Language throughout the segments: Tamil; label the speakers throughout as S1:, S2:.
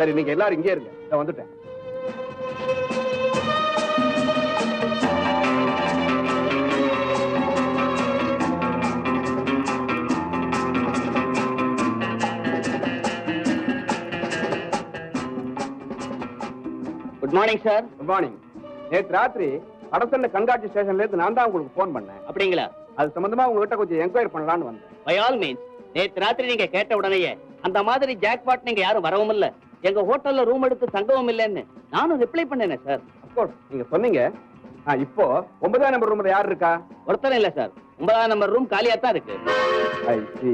S1: சரி நீங்க எல்லாரும் இங்கே இருங்க. நான் வந்துட்டேன்.
S2: Good morning sir
S1: good morning நேற்று ராத்திரி வடசென்னை கண்காட்சி ஸ்டேஷன்ல இருந்து நான் தான் உங்களுக்கு ஃபோன் பண்ணேன்.
S2: அப்படிங்களா?
S1: அது சம்பந்தமா உங்ககிட்ட கொஞ்சம் என்கொயரி பண்ணலாம்னு வந்தேன்.
S2: பை ஆல் மீன்ஸ் நேத்து ராத்திரி நீங்க கேட்ட உடனேயே அந்த மாதிரி ஜாக்பாட் நீங்க யாரும் வரவும் இல்ல. எங்க ஹோட்டல்ல ரூம் எடுத்து தங்கவும் இல்லைன்னு நானும் ரிப்ளை பண்ணேனே சார்
S1: அப்கோர்ஸ் நீங்க சொன்னீங்க. ஆ, இப்போ ஒன்பதாம் நம்பர் ரூம்ல யார் இருக்கா?
S2: ஒருத்தரும் இல்ல சார் ஒன்பதாம் நம்பர் ரூம் காலியா தான் இருக்கு
S1: ஐ சி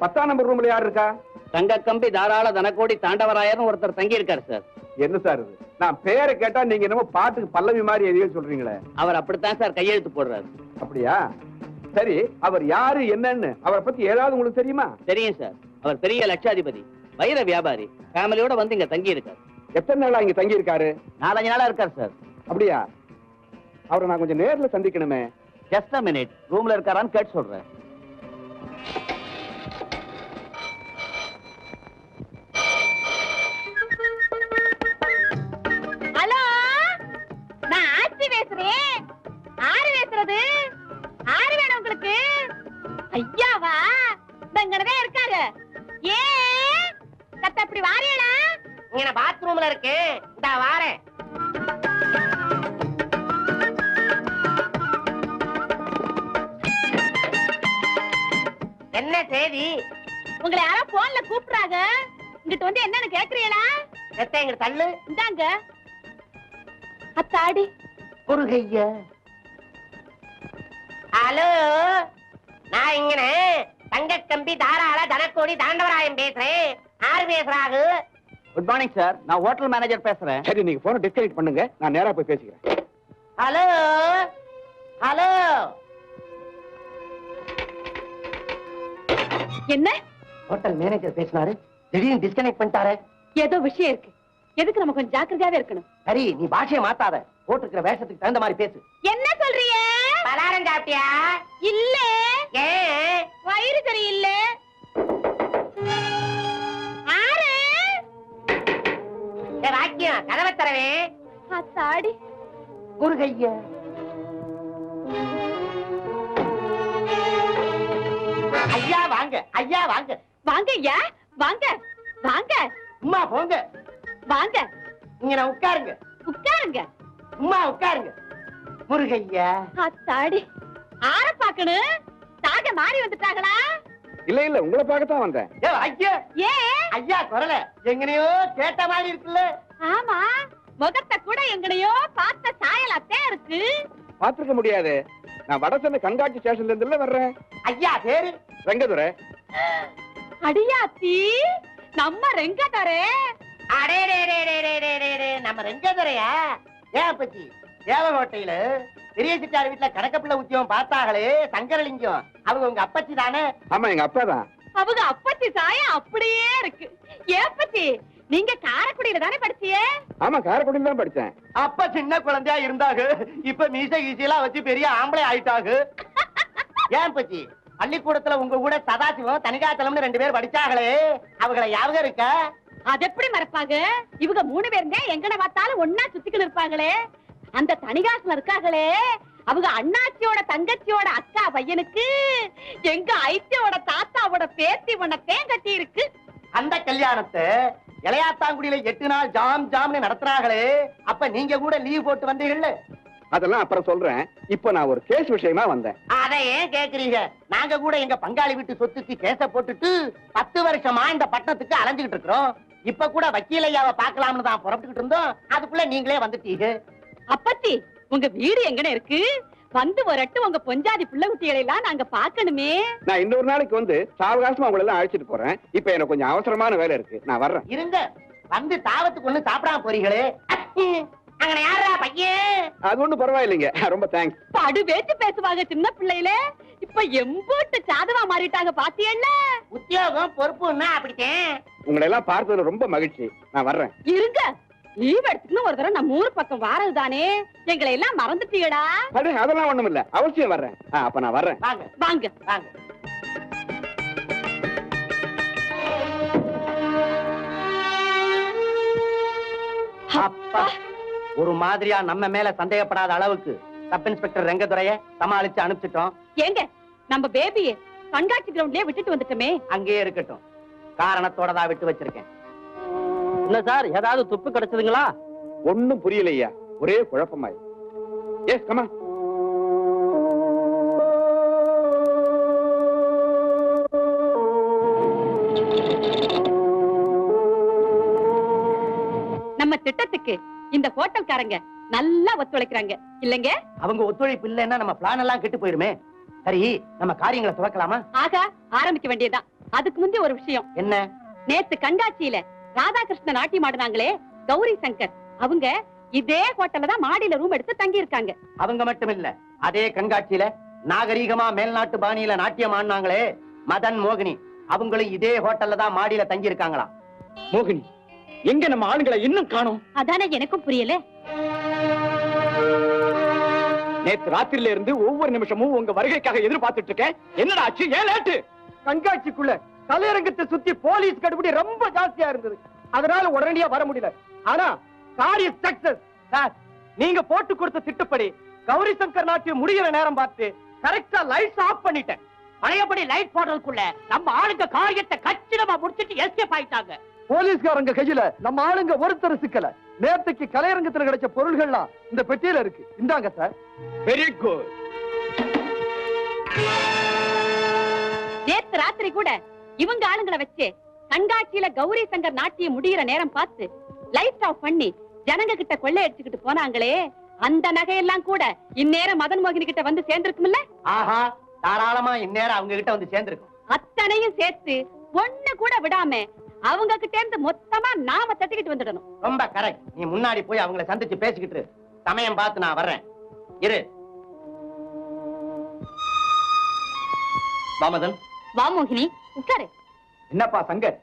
S1: பத்தாம் நம்பர் ரூம்ல யார் இருக்கா?
S2: தங்க கம்பி தாராள தனக்கோடி தாண்டவராயர்னு ஒருத்தர் தங்கி இருக்காரு சார்
S1: என்ன சார் இது? நான் பேரை கேட்டா நீங்க என்னமோ பாட்டுக்கு பல்லவி மாதிரி எதையோ சொல்றீங்களே.
S2: அவர் அப்படித்தான் சார் கையெழுத்து போடுறாரு.
S1: அப்படியா? சரி அவர் யாரு என்னன்னு அவரை பத்தி ஏதாவது உங்களுக்கு தெரியுமா?
S2: தெரியும் சார் அவர் பெரிய லட்சாதிபதி. வைர வியாபாரி. ஃபேமிலியோட வந்து இங்க தங்கி இருக்காரு
S1: எத்தனை நாளா இங்க தங்கி இருக்காரு
S2: நாலஞ்சு நாளா இருக்காரு சார்.
S1: அப்படியா? அவரை நான் கொஞ்சம் நேர்ல சந்திக்கணுமே.
S2: ஜஸ்ட் அ மினிட் ரூம்ல இருக்காரான்னு கேட்டு சொல்றேன்.
S3: ஹலோ? நான் ஆச்சி பேசுறேன். ஆறு பேசுறது? ஆறு வேணும் உங்களுக்கு? ஐயாவா? இங்கனதான் இருக்காரு. கத்த அப்படி வாரியடா
S4: இங்க பாத்ரூம்ல இருக்கு. இந்த வாரேன். என்ன செய்தி
S3: உங்களை யாரோ போன்ல கூப்பிடுறாங்க. இங்கிட்டு வந்து என்னன்னு கேக்குறீங்களா?
S4: எத்த எங்க தள்ளு.
S3: இந்தாங்க. அத்தாடி
S4: முருகைய ஹலோ? நான் இங்கன தங்க கம்பி தாராள தனக்கோடி தாண்டவராயன் பேசுறேன். யாரு பேசுறாங்க
S2: குட் மார்னிங் சார் நான் ஹோட்டல் மேனேஜர் பேசுறேன்.
S1: சரி நீங்க போனை டிஸ்கனெக்ட் பண்ணுங்க. நான் நேரா போய் பேசிக்கிறேன்.
S4: ஹலோ ஹலோ
S3: என்ன?
S4: ஹோட்டல் மேனேஜர் பேசினாரு. திடீர்னு டிஸ்கனெக்ட் பண்ணிட்டாரு.
S3: ஏதோ விஷயம் இருக்கு. எதுக்கு நம்ம கொஞ்சம் ஜாக்கிரதையாவே இருக்கணும்?
S4: சரி நீ பாஷையை மாத்தாத. போட்டுக்கிற வேஷத்துக்கு தகுந்த மாதிரி பேசு.
S3: என்ன சொல்றீங்க?
S4: பலாரம் சாப்பிட்டியா?
S3: இல்ல.
S4: ஏன்?
S3: வயிறு சரியில்லை.
S4: வாக்கியம் கதவை தரவே
S3: அத்தாடி.
S4: முருகைய ஐயா வாங்க ஐயா வாங்க.
S3: வாங்க ஐயா வாங்க வாங்க.
S4: உம்மா போங்க.
S3: வாங்க.
S4: இங்க நான் உட்காருங்க.
S3: உட்காருங்க.
S4: உம்மா உட்காருங்க. முருகையா.
S3: அத்தாடி. ஆற பாக்கணும் தாக மாறி வந்துட்டாங்களா?
S1: இல்ல இல்ல உங்களை பார்க்கத்தான் வந்தேன்.
S4: ஐயா.
S3: ஏ?
S4: ஐயா குரல. எங்கனையோ கேட்ட மாதிரி இருக்குல்ல.
S3: ஆமா முகத்தை கூட எங்கனையோ பார்த்த சாயலாத்தே இருக்கு.
S1: பாத்துக்க முடியாது. நான் வடசென்னை கண்காட்சி ஸ்டேஷன்ல இருந்து வர்றேன்.
S4: ஐயா பேரு?
S1: ரெங்கதுரை.
S3: அடியாத்தி நம்ம ரெங்கதரே.
S4: அடே நம்ம ரெங்கதுரையா? ஏன் பத்தி தேவகோட்டையில பெரிய சிட்டார் வீட்டுல கணக்கப்பிள்ளை உத்தியோகம் பார்த்தாங்களே சங்கரலிங்கம். அவங்க உங்க அப்பச்சி தானே?
S1: ஆமா எங்க அப்பா தான்.
S3: அவங்க அப்பச்சி சாயம் அப்படியே இருக்கு. ஏப்பச்சி நீங்க காரைக்குடியில தானே படிச்சியே?
S1: ஆமா காரைக்குடியில் தான் படிச்சேன்.
S4: அப்ப சின்ன குழந்தையா இருந்தாங்க இப்ப மீச கீசையெல்லாம் வச்சு பெரிய ஆம்பளை ஆயிட்டாங்க ஏன் பச்சி பள்ளிக்கூடத்துல உங்க கூட சதாசிவம் தனிகாச்சலம்னு ரெண்டு பேர் படிச்சாங்களே அவங்கள ஞாபகம் இருக்க?
S3: அது எப்படி மறப்பாங்க? இவங்க மூணு பேருமே எங்கன பார்த்தாலும் ஒன்னா சுத்திக்கிட்டு இருப்பாங்களே. அந்த தனிகாசுல இருக்காங்களே அவங்க அண்ணாச்சியோட தங்கச்சியோட அக்கா பையனுக்கு எங்க ஐத்தியோட தாத்தாவோட பேத்தி உனத்தையும் கட்டி இருக்கு
S4: அந்த கல்யாணத்தை இளையாத்தாங்குடியில எட்டு நாள் ஜாம் ஜாம்னு நடத்துறாங்களே அப்ப நீங்க கூட லீவ் போட்டு வந்தீங்கல்ல?
S1: அதெல்லாம் அப்புறம் சொல்றேன். இப்போ நான் ஒரு கேஸ் விஷயமா வந்தேன்.
S4: அத ஏன் கேக்குறீங்க? நாங்க கூட எங்க பங்காளி வீட்டு சொத்துக்கு கேச போட்டுட்டு பத்து வருஷமா இந்த பட்டணத்துக்கு அலைஞ்சுகிட்டு இருக்கிறோம். இப்ப கூட வக்கீல் ஐயாவை பார்க்கலாம்னு தான் புறப்பட்டுக்கிட்டு இருந்தோம். அதுக்குள்ள நீங்களே வந்துட்டீங்க.
S3: அப்பச்சி உங்க வீடு எங்கன இருக்கு? வந்து அட்டு உங்க பொஞ்சாதி பிள்ளை குட்டிகளை எல்லாம் நாங்க பாக்கணுமே
S1: நான் இன்னொரு நாளைக்கு வந்து சாவகாசமா உங்களை எல்லாம் அழைச்சிட்டு போறேன். இப்போ எனக்கு கொஞ்சம் அவசரமான வேலை இருக்கு. நான் வர்றேன்.
S4: இருங்க. வந்து தாவத்துக்கு ஒண்ணு சாப்பிடாம போறீங்களே. அங்க யாரா பையன்
S1: அது ஒண்ணும் பரவாயில்லைங்க. ரொம்ப தேங்க்ஸ்
S3: படு பேச்சு பேசுவாங்க சின்ன பிள்ளையில. இப்ப எம்போட்டு சாதவா மாறிட்டாங்க பாத்தியல்ல?
S4: உத்தியோகம் பொறுப்புன்னா அப்படித்தேன்.
S1: உங்களை எல்லாம் பார்த்ததுல ரொம்ப மகிழ்ச்சி. நான் வர்றேன்.
S3: இருங்க. லீவ் எடுத்துக்கணும் ஒரு தடவை நம்ம ஊர் பக்கம் வாரது தானே? எங்களை எல்லாம் மறந்துட்டீங்கடா
S1: அடு அதெல்லாம் ஒண்ணும் இல்ல. அவசியம் வர்றேன். அப்ப நான் வர்றேன்.
S4: வாங்க
S3: வாங்க
S4: வாங்க. அப்பா ஒரு மாதிரியா நம்ம மேல சந்தேகப்படாத அளவுக்கு சப் இன்ஸ்பெக்டர் ரெங்கதுரைய சமாளிச்சு அனுப்பிச்சிட்டோம்.
S3: ஏங்க நம்ம பேபியை கண்காட்சி கிரவுண்ட்லயே விட்டுட்டு வந்துட்டோமே.
S4: அங்கேயே இருக்கட்டும். காரணத்தோட தான் விட்டு வச்சிருக்கேன்.
S2: என்ன சார் ஏதாவது துப்பு கிடைச்சதுங்களா?
S5: ஒண்ணும் புரியலையா? ஒரே குழப்பமாய். எஸ் கமா
S3: நம்ம திட்டத்துக்கு இந்த ஹோட்டல்காரங்க நல்லா ஒத்துழைக்கிறாங்க. இல்லைங்க?
S4: அவங்க ஒத்துழைப்பு இல்லைன்னா நம்ம பிளான் எல்லாம் கெட்டு போயிருமே. சரி நம்ம காரியங்களை துவக்கலாமா?
S3: ஆகா ஆரம்பிக்க வேண்டியதுதான். அதுக்கு முந்தி ஒரு விஷயம்.
S4: என்ன?
S3: நேத்து கண்காட்சியில ராதாகிருஷ்ண நாட்டியம் ஆடினாங்களே கௌரி சங்கர். அவங்க இதே ஹோட்டல்ல தான் மாடியில ரூம் எடுத்து தங்கி இருக்காங்க
S4: அவங்க மட்டும் இல்ல அதே கண்காட்சியில நாகரீகமா மேல்நாட்டு பாணியில நாட்டியம் ஆடினாங்களே மதன் மோகினி. அவங்களும் இதே ஹோட்டல்ல தான் மாடியில தங்கி இருக்காங்களா
S5: மோகினி எங்க நம்ம ஆளுங்களை இன்னும் காணோம்?
S3: அதானே எனக்கும் புரியல.
S5: நேத்து ராத்திரில இருந்து ஒவ்வொரு நிமிஷமும் உங்க வருகைக்காக எதிர்பார்த்துட்டு இருக்கேன். என்னடா ஆச்சு? ஏன் லேட்டு?
S6: கண்காட்சிக்குள்ள கலையரங்கத்தை சுத்தி போலீஸ் கடுபிடி ரொம்ப ஜாஸ்தியா இருந்தது. அதனால உடனடியா வர முடியல. ஆனா காரியம் சக்சஸ் சார் நீங்க போட்டு கொடுத்த திட்டப்படி கௌரி சங்கர் நாட்டியம் முடிகிற நேரம் பார்த்து கரெக்டா லைட்ஸ் ஆஃப் பண்ணிட்டேன்.
S2: பழையபடி லைட் போடுறதுக்குள்ள நம்ம ஆளுங்க காரியத்தை கச்சிதமா முடிச்சிட்டு எஸ்கேப் ஆயிட்டாங்க.
S6: போலீஸ்காரங்க கையில நம்ம ஆளுங்க ஒருத்தர் சிக்கல. நேத்துக்கு கலையரங்கத்துல கிடைச்ச பொருள்கள்லாம் இந்த பெட்டியில இருக்கு. இந்தாங்க சார்
S5: வெரி குட்
S3: நேத்து ராத்திரி கூட இவங்க ஆளுங்களை வச்சு கண்காட்சியில கௌரி சங்கர் நாட்டியம் முடியிற நேரம் பார்த்து லைட் ஆஃப் பண்ணி ஜனங்க கிட்ட கொள்ளை அடிச்சுக்கிட்டு போனாங்களே அந்த நகையெல்லாம் கூட இந்நேரம் மதன் மோகினி கிட்ட வந்து சேர்ந்திருக்கும்ல?
S4: ஆஹா தாராளமா இந்நேரம் அவங்க கிட்ட வந்து சேர்ந்திருக்கும்.
S3: அத்தனையும் சேர்த்து ஒண்ணு கூட விடாம அவங்க கிட்ட இருந்து மொத்தமா நாம தட்டிக்கிட்டு வந்துடணும்.
S4: ரொம்ப கரெக்ட் நீ முன்னாடி போய் அவங்கள சந்திச்சு பேசிக்கிட்டு. சமயம் பார்த்து நான் வர்றேன். இரு. வாமதன்
S3: வா மோகினி. உட்காரு.
S5: என்னப்பா சங்கர்?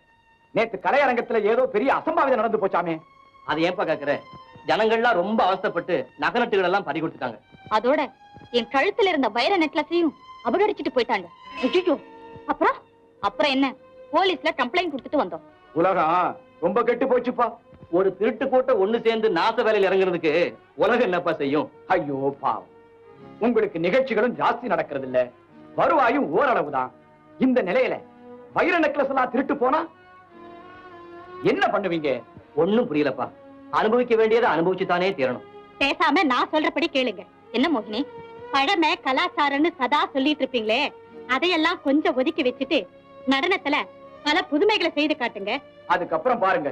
S5: நேத்து கலையரங்கத்துல ஏதோ பெரிய அசம்பாவிதம் நடந்து போச்சாமே.
S4: அது ஏன்பா கேக்குற? ஜனங்கள்லாம் ரொம்ப அவஸ்தைப்பட்டு நகநட்டுகள் எல்லாம் பறி கொடுத்துட்டாங்க.
S3: அதோட என் கழுத்துல இருந்த வைர நெக்லஸையும் அபகரிச்சுட்டு போயிட்டாங்க. ஐயோ அப்புறம்? அப்புறம் என்ன? போலீஸ்ல கம்ப்ளைண்ட் கொடுத்துட்டு வந்தோம்.
S5: உலகம் ரொம்ப கெட்டு போச்சுப்பா.
S4: ஒரு திருட்டு கூட்டம் ஒண்ணு சேர்ந்து நாச வேலையில் இறங்குறதுக்கு உலகம் என்னப்பா செய்யும்?
S5: ஐயோ பாவம். உங்களுக்கு நிகழ்ச்சிகளும் ஜாஸ்தி நடக்கிறது இல்ல வருவாயும் ஓரளவுதான். இந்த நிலையில வைர நெக்லஸ் எல்லாம் திருட்டு போனா? என்ன பண்ணுவீங்க?
S4: ஒண்ணும் புரியலப்பா. அனுபவிக்க வேண்டியதை அனுபவிச்சுதானே தீரணும்.
S3: பேசாம நான் சொல்றபடி கேளுங்க. என்ன மோகினி? பழமை கலாச்சாரம்னு சதா சொல்லிட்டு இருப்பீங்களே. அதையெல்லாம் கொஞ்சம் ஒதுக்கி வச்சுட்டு நடனத்துல பல புதுமைகளை செய்து காட்டுங்க.
S5: அதுக்கப்புறம் பாருங்க.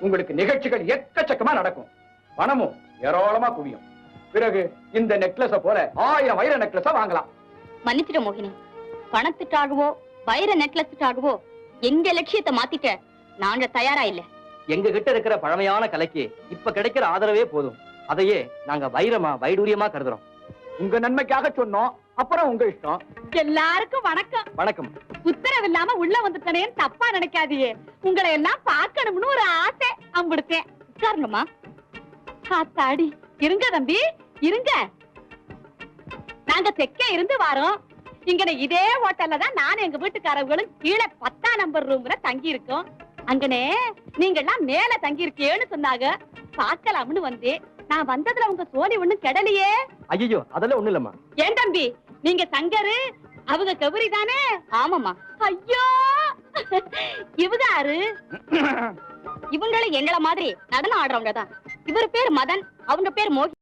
S5: உங்களுக்கு நிகழ்ச்சிகள் எக்கச்சக்கமா நடக்கும். பணமும் ஏராளமா குவியும். பிறகு இந்த நெக்லஸ போல ஆயிரம் வைர நெக்லஸ வாங்கலாம்.
S3: மன்னிச்சிட மோகினி. பணத்துக்காகவோ வைர நெக்லஸுக்காகவோ எங்க லட்சியத்தை மாத்திக்க நாங்க தயாரா இல்ல.
S4: எங்க கிட்ட இருக்கிற பழமையான கலைக்கு இப்ப கிடைக்கிற ஆதரவே போதும். அதையே நாங்க வைரமா வைடூரியமா கருதுறோம்.
S5: உங்க நன்மைக்காக சொன்னோம் அப்புறம் உங்க இஷ்டம்.
S3: எல்லாருக்கும் வணக்கம்.
S4: வணக்கம்.
S3: உத்தரவு இல்லாம உள்ள வந்துட்டனேன்னு தப்பா நினைக்காதீங்க. உங்களை எல்லாம் பார்க்கணும்னு ஒரு ஆசை அம்பிடுத்தேன். உட்காருங்கம்மா. ஆத்தாடி. இருங்க தம்பி இருங்க. நாங்க தெற்கே இருந்து வரோம். இங்கன இதே ஹோட்டல்ல தான் நானும் எங்க வீட்டுக்காரர்களும் கீழே பத்தாம் நம்பர் ரூம்ல தங்கி இருக்கோம் அங்கனே நீங்க எல்லாம் மேல தங்கி இருக்கேன்னு சொன்னாங்க. பார்க்கலாம்னு வந்து நான் வந்ததுல உங்க சோழி ஒண்ணும் கெடலையே.
S4: ஐயோ அதெல்லாம் ஒண்ணு இல்லம்மா.
S3: ஏன் தம்பி நீங்க சங்கரு அவங்க கௌரி தானே? ஆமாமா ஐயோ! இவங்க யாரு இவங்களும் எங்கள மாதிரி நடனம் ஆடுறவங்க தான். இவர் பேர் மதன் அவங்க பேர் மோகி.